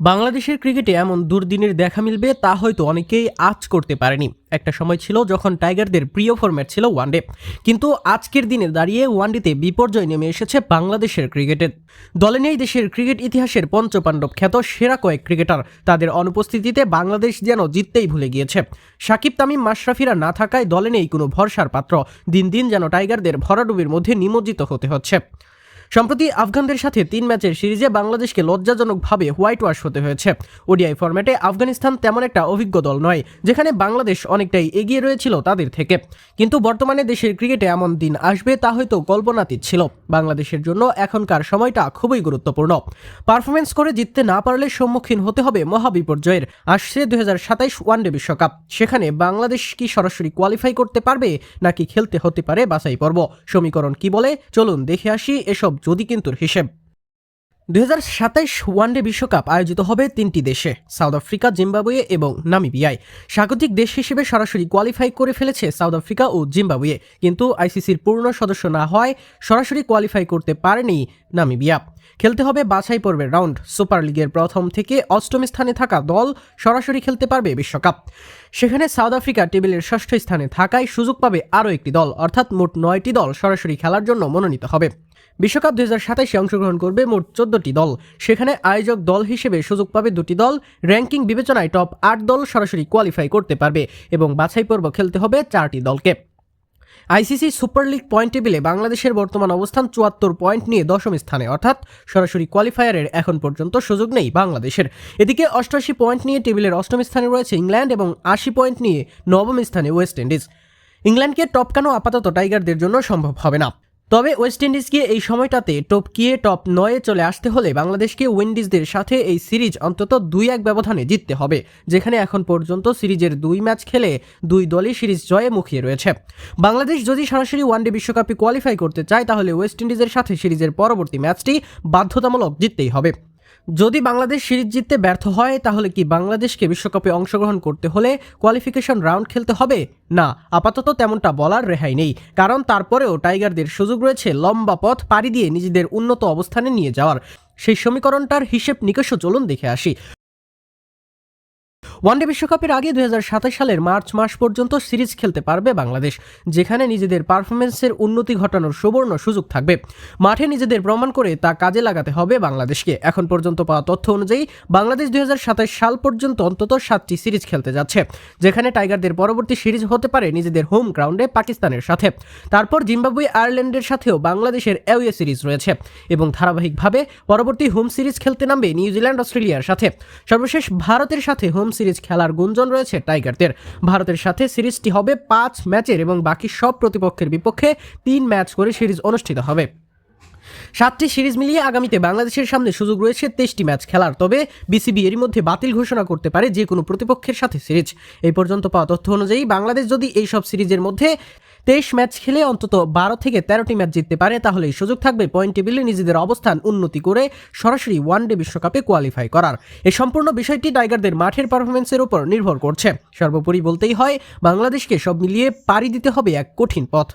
বাংলাদেশের ক্রিকেটে এমন দুর্দিনের দেখা মিলবে তা হয়তো অনেকেই আজ করতে পারেনি। একটা সময় ছিল যখন টাইগারদের প্রিয় ফরম্যাট ছিল ওয়ানডে কিন্তু আজকের দিনে দাঁড়িয়ে ওয়ানডেতে বিপর্যয় নেমে এসেছে বাংলাদেশের ক্রিকেটের দলে নেই দেশের ক্রিকেট ইতিহাসের পঞ্চপাণ্ডব খ্যাত সেরা কয়েক ক্রিকেটার। তাদের অনুপস্থিতিতে বাংলাদেশ যেন জিততেই ভুলে গিয়েছে। সাকিব তামিম মাশরাফিরা না থাকায় দলে নেই কোনো ভরসার পাত্র। দিন দিন যেন টাইগারদের ভরাডুবির মধ্যে নিমজ্জিত হতে হচ্ছে। সম্প্রতি আফগানদের সাথে তিন ম্যাচের সিরিজে বাংলাদেশকে লজ্জাজনকভাবে হোয়াইট ওয়াশ হতে হয়েছে। ওডিআই ফরম্যাটে আফগানিস্তান তেমন একটা অভিজ্ঞ দল নয়, যেখানে বাংলাদেশ অনেকটাই এগিয়ে রয়েছিল তাদের থেকে। কিন্তু বর্তমানে দেশের ক্রিকেটে এমন দিন আসবে তা হয়তো কল্পনাতীত ছিল। বাংলাদেশের জন্য এখনকার সময়টা খুবই গুরুত্বপূর্ণ। পারফরমেন্স করে জিততে না পারলে সম্মুখীন হতে হবে মহাবিপর্যয়ের। আসছে দুই হাজার সাতাইশ ওয়ানডে বিশ্বকাপ। সেখানে বাংলাদেশ কি সরাসরি কোয়ালিফাই করতে পারবে, নাকি খেলতে হতে পারে বাছাই পর্ব সমীকরণ কি বলে? চলুন দেখে আসি এসব যদি কিন্তুর হিসেব। দুই হাজার সাতাইশ ওয়ানডে বিশ্বকাপ আয়োজিত হবে তিনটি দেশে, সাউথ আফ্রিকা, জিম্বাবুয়ে এবং নামিবিয়ায়। স্বাগতিক দেশ হিসেবে সরাসরি কোয়ালিফাই করে ফেলেছে সাউথ আফ্রিকা ও জিম্বাবুয়ে। কিন্তু আইসিসির পূর্ণ সদস্য না হওয়ায় সরাসরি কোয়ালিফাই করতে পারেনি নামিবিয়া। খেলতে হবে, বাছাই পর্বের রাউন্ড সুপার লিগের প্রথম থেকে অষ্টম স্থানে থাকা দল সরাসরি খেলতে পারবে বিশ্বকাপ। সেখানে সাউথ আফ্রিকা টেবিলের ষষ্ঠ স্থানে থাকায় সুযোগ পাবে আরও একটি দল, অর্থাৎ মোট নয়টি দল সরাসরি খেলার জন্য মনোনীত হবে। বিশ্বকাপ দুই হাজার সাতাশে অংশগ্রহণ করবে মোট চোদ্দটি দল। সেখানে আয়োজক দল হিসেবে সুযোগ পাবে দুটি দল, র্যাঙ্কিং বিবেচনায় টপ আট দল সরাসরি কোয়ালিফাই করতে পারবে এবং বাছাই পর্ব খেলতে হবে চারটি দলকে। আইসিসি সুপার লিগ পয়েন্ট টেবিলে বাংলাদেশের বর্তমান অবস্থান চুয়াত্তর পয়েন্ট নিয়ে দশম স্থানে, অর্থাৎ সরাসরি কোয়ালিফায়ারের এখন পর্যন্ত সুযোগ নেই বাংলাদেশের। এদিকে অষ্টআশি পয়েন্ট নিয়ে টেবিলের অষ্টম স্থানে রয়েছে ইংল্যান্ড এবং আশি পয়েন্ট নিয়ে নবম স্থানে ওয়েস্ট ইন্ডিজ। ইংল্যান্ডকে টপকানো আপাতত টাইগারদের জন্য সম্ভব হবে না। তবে ওয়েস্ট ইন্ডিজকে এই সময়টাতে টপকিয়ে টপ নয়ে চলে আসতে হলে বাংলাদেশকে উইন্ডিজদের সাথে এই সিরিজ অন্তত দুই এক ব্যবধানে জিততে হবে, যেখানে এখন পর্যন্ত সিরিজের দুই ম্যাচ খেলে দুই দলই সিরিজ জয়ে মুখিয়ে রয়েছে। বাংলাদেশ যদি সরাসরি ওয়ানডে বিশ্বকাপে কোয়ালিফাই করতে চায়, তাহলে ওয়েস্ট ইন্ডিজের সাথে সিরিজের পরবর্তী ম্যাচটি বাধ্যতামূলক জিততেই হবে। যদি বাংলাদেশ সিরিজ জিততে ব্যর্থ হয়, তাহলে কি বাংলাদেশকে বিশ্বকাপে অংশগ্রহণ করতে হলে কোয়ালিফিকেশন রাউন্ড খেলতে হবে? না, আপাতত তেমনটা বলার রেহাই নেই। কারণ তারপরেও টাইগারদের সুযোগ রয়েছে লম্বা পথ পাড়ি দিয়ে নিজেদের উন্নত অবস্থানে নিয়ে যাওয়ার। সেই সমীকরণটার হিসেব নিকেশও চলুন দেখে আসি। ওয়ানডে বিশ্বকাপের আগে দুই হাজার সাতাশ সালের মার্চ মাস পর্যন্ত সিরিজ খেলতে পারবে বাংলাদেশ, যেখানে নিজেদের পারফরমেন্সের উন্নতি ঘটানোর সুবর্ণ সুযোগ থাকবে। মাঠে নিজেদের প্রমাণ করে তা কাজে লাগাতে হবে বাংলাদেশকে। এখন পর্যন্ত পাওয়া তথ্য অনুযায়ী বাংলাদেশ দুই সাল পর্যন্ত অন্তত সাতটি সিরিজ খেলতে যাচ্ছে, যেখানে টাইগারদের পরবর্তী সিরিজ হতে পারে নিজেদের হোম গ্রাউন্ডে পাকিস্তানের সাথে। তারপর জিম্বাবুয়ে আয়ারল্যান্ডের সাথেও বাংলাদেশের অ্যাওয়ে সিরিজ রয়েছে এবং ধারাবাহিকভাবে পরবর্তী হোম সিরিজ খেলতে নামবে নিউজিল্যান্ড অস্ট্রেলিয়ার সাথে। সর্বশেষ ভারতের সাথে হোম সিরিজ খেলার গুঞ্জন রয়েছে টাইগারদের। ভারতের সাথে সিরিজটি হবে পাঁচ ম্যাচের এবং বাকি সব প্রতিপক্ষের বিপক্ষে তিন ম্যাচ করে সিরিজ অনুষ্ঠিত হবে। সাতটি সিরিজ মিলিয়ে আগামীতে বাংলাদেশের সামনে সুযোগ রয়েছে তেইশটি ম্যাচ খেলার, তবে বিসিবি এরই মধ্যে বাতিল ঘোষণা করতে পারে যে কোনো প্রতিপক্ষের সাথে সিরিজ। এই পর্যন্ত পাওয়া তথ্য অনুযায়ী বাংলাদেশ যদি এইসব সিরিজের মধ্যে তেইশ ম্যাচ খেলে অন্তত বারো থেকে তেরোটি ম্যাচ জিততে পারে তাহলে সুযোগ থাকবে পয়েন্ট টেবিলে নিজেদের অবস্থান উন্নতি করে সরাসরি ওয়ান ডে বিশ্বকাপে কোয়ালিফাই করার। এই সম্পূর্ণ বিষয়টি টাইগারদের মাঠের পারফরমেন্সের উপর নির্ভর করছে। সর্বোপরি বলতেই হয়, বাংলাদেশকে সব মিলিয়ে পাড়ি দিতে হবে এক কঠিন পথ।